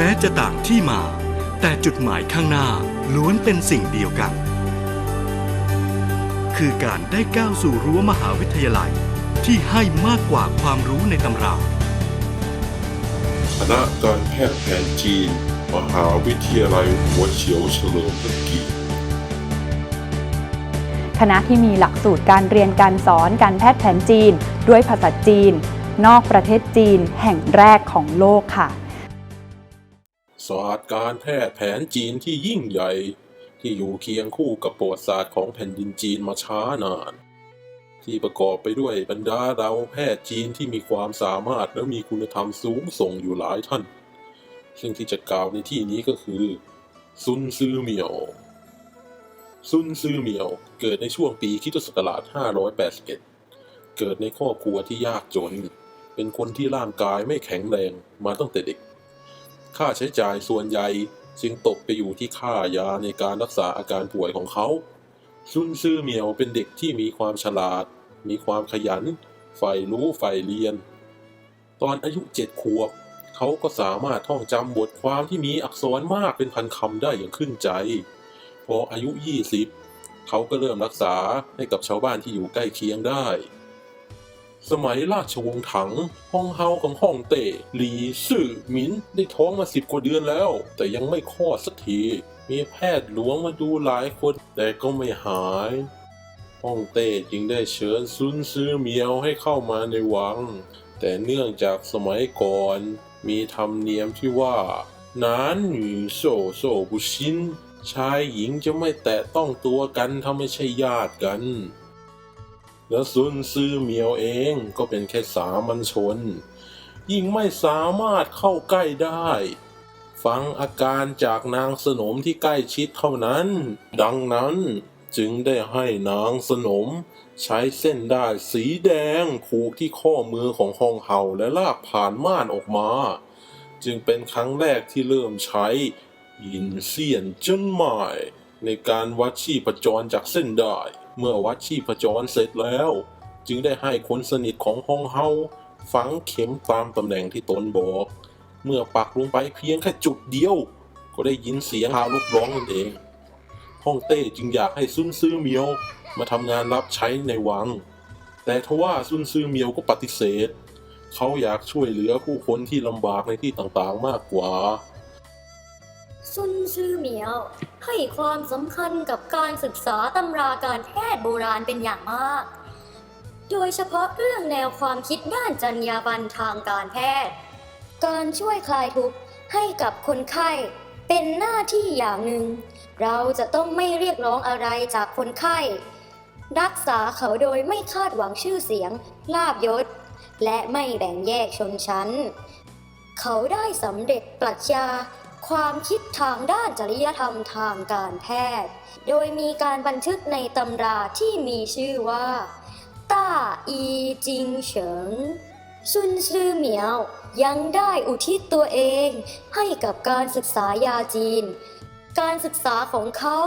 แม้จะต่างที่มา แต่จุดหมายข้างหน้าล้วนเป็นสิ่งเดียวกัน คือการได้ก้าวสู่รั้วมหาวิทยาลัยที่ให้มากกว่าความรู้ในตำราคณะการแพทย์แผนจีน มหาวิทยาลัยหัวเฉียวเฉลิมพระเกียรติคณะที่มีหลักสูตรการเรียนการสอนการแพทย์แผนจีน ด้วยภาษาจีน นอกประเทศจีนแห่งแรกของโลกค่ะ ศาสตร์การแพทย์แผนจีนที่ยิ่งใหญ่ ที่อยู่เคียงคู่กับประวัติศาสตร์ของแผ่นดินจีนมาช้านาน ที่ประกอบไปด้วยบรรดาเราแพทย์จีนที่มีความสามารถและมีคุณธรรมสูงส่งอยู่หลายท่าน ซึ่งที่จะกล่าวในที่นี้ก็คือ ซุนซือเหมียว ซุนซือเหมียวเกิดในช่วงปีคิตศักราช 581 เกิดในครอบครัวที่ยากจน เป็นคนที่ร่างกายไม่แข็งแรงมาตั้งแต่เด็ก ค่าใช้จ่ายส่วนใหญ่จึงตกไปอยู่ที่ค่ายาในการรักษาอาการป่วยของเขา ซุนซื่อเหมียวเป็นเด็กที่มีความฉลาด มีความขยัน ใฝ่รู้ใฝ่เรียน ตอนอายุเจ็ดขวบ เขาก็สามารถท่องจำบทความที่มีอักษรมากเป็นพันคำได้อย่างขึ้นใจ พออายุ 20 เขาก็เริ่มรักษาให้กับชาวบ้านที่อยู่ใกล้เคียงได้ สมัยราชวงศ์ถังฮ่องเฮาของฮ่องเต้หลีซื่อหมินได้ท้องมาสิบกว่าเดือนแล้ว แต่ยังไม่คลอดสักที มีแพทย์หลวงมาดูหลายคนแต่ก็ไม่หายฮ่องเต้จึงได้เชิญซุนซื้อเมียวให้เข้ามาในวัง แต่เนื่องจากสมัยก่อน มีธรรมเนียมที่ว่า นานหนีโซโซบุชินชายหญิงจะไม่แตะต้องตัวกันถ้าไม่ใช่ญาติกัน และซุนซือเหมียวเองก็เป็นแค่สามัญชน ยิ่งไม่สามารถเข้าใกล้ได้ ฟังอาการจากนางสนมที่ใกล้ชิดเท่านั้น ดังนั้นจึงได้ให้นางสนม ใช้เส้นได้ายสีแดงผูกที่ข้อมือของฮองเฮาและลากผ่านม่านออกมา จึงเป็นครั้งแรกที่เริ่มใช้ยินเซียนเจิ้นหมายในการวัดชีพจรจากเส้นได้ เมื่อวัดชีพจรเสร็จแล้ว จึงได้ให้คนสนิทของฮองเฮาฝังเข็มตามตำแหน่งที่ตนบอก เมื่อปักลงไปเพียงแค่จุดเดียว ก็ได้ยินเสียงฮาลุกร้องนั่นเองฮ่องเต้จึงอยากให้ซุนซื่อเมียวมาทำงานรับใช้ในวัง แต่ทว่าซุนซื่อเมียวก็ปฏิเสธ เขาอยากช่วยเหลือผู้คนที่ลำบากในที่ต่างๆมากกว่า ซุนซื่อเหมียว ให้ความสำคัญกับการศึกษาตำราการแพทย์โบราณเป็นอย่างมาก โดยเฉพาะเรื่องแนวความคิดด้านจรรยาบรรณทางการแพทย์ การช่วยคลายทุกข์ให้กับคนไข้เป็นหน้าที่อย่างหนึ่ง เราจะต้องไม่เรียกร้องอะไรจากคนไข้ รักษาเขาโดยไม่คาดหวังชื่อเสียง ลาบยศ และไม่แบ่งแยกชนชั้น เขาได้สำเร็จปรัชญา ความคิดทางด้านจริยธรรมทางการแพทย์ โดยมีการบันทึกในตำราที่มีชื่อว่าต้าอีจิงเฉิงซุนซือเหมียวยังได้อุทิศตัวเองให้กับการศึกษายาจีน การศึกษาของเขา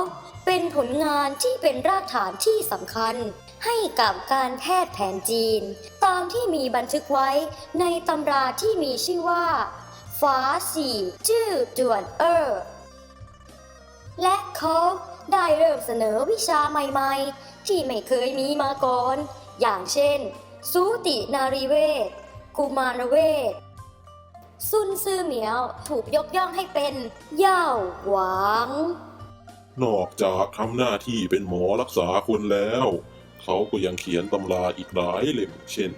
เป็นผลงานที่เป็นรากฐานที่สำคัญ ให้กับการแพทย์แผนจีน ตามที่มีบันทึกไว้ในตำราที่มีชื่อว่า ฟ้าสี่จื้อจวนเออและเขาได้เริ่มเสนอวิชาใหม่ๆ ที่ไม่เคยมีมาก่อน อย่างเช่น สูตินารีเวทกุมารเวทซุนซื่อเหมียวถูกยกย่องให้เป็นเย่าหวางนอกจากทำหน้าที่เป็นหมอรักษาคนแล้ว เขาก็ยังเขียนตำราอีกหลายเล่มเช่น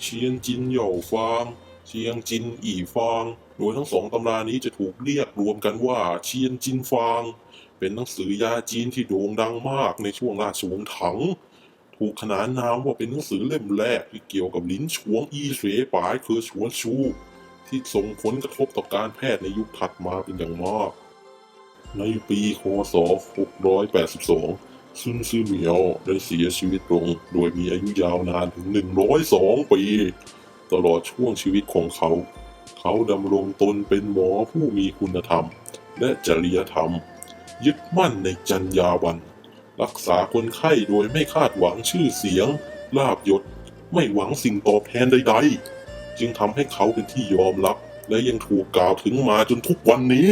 เชียนจินเหย่าฟาง เชียงจินอีฟาง โดยทั้งสองตำรานี้จะถูกเรียกรวมกันว่าเชียนจินฟาง เป็นหนังสือยาจีนที่โด่งดังมากในช่วงราชวงศ์ถัง ถูกขนานนามว่าเป็นหนังสือเล่มแรกที่เกี่ยวกับลิ้นชวงอีเสวปายเคอชวนชู ที่ส่งผลกระทบต่อการแพทย์ในยุคถัดมาเป็นอย่างมาก ในปีคศ 682ซุนซือเหมียวได้เสียชีวิตลง โดยมีอายุยาวนานถึง 102 ปี ตลอดช่วงชีวิตของเขา เขาดำรงตนเป็นหมอผู้มีคุณธรรม และจริยธรรม ยึดมั่นในจรรยาบรรณรักษาคนไข้โดยไม่คาดหวังชื่อเสียง ลาบยศ ไม่หวังสิ่งตอบแทนใด ๆ จึงทำให้เขาเป็นที่ยอมรับ และยังถูกกล่าวถึงมาจนทุกวันนี้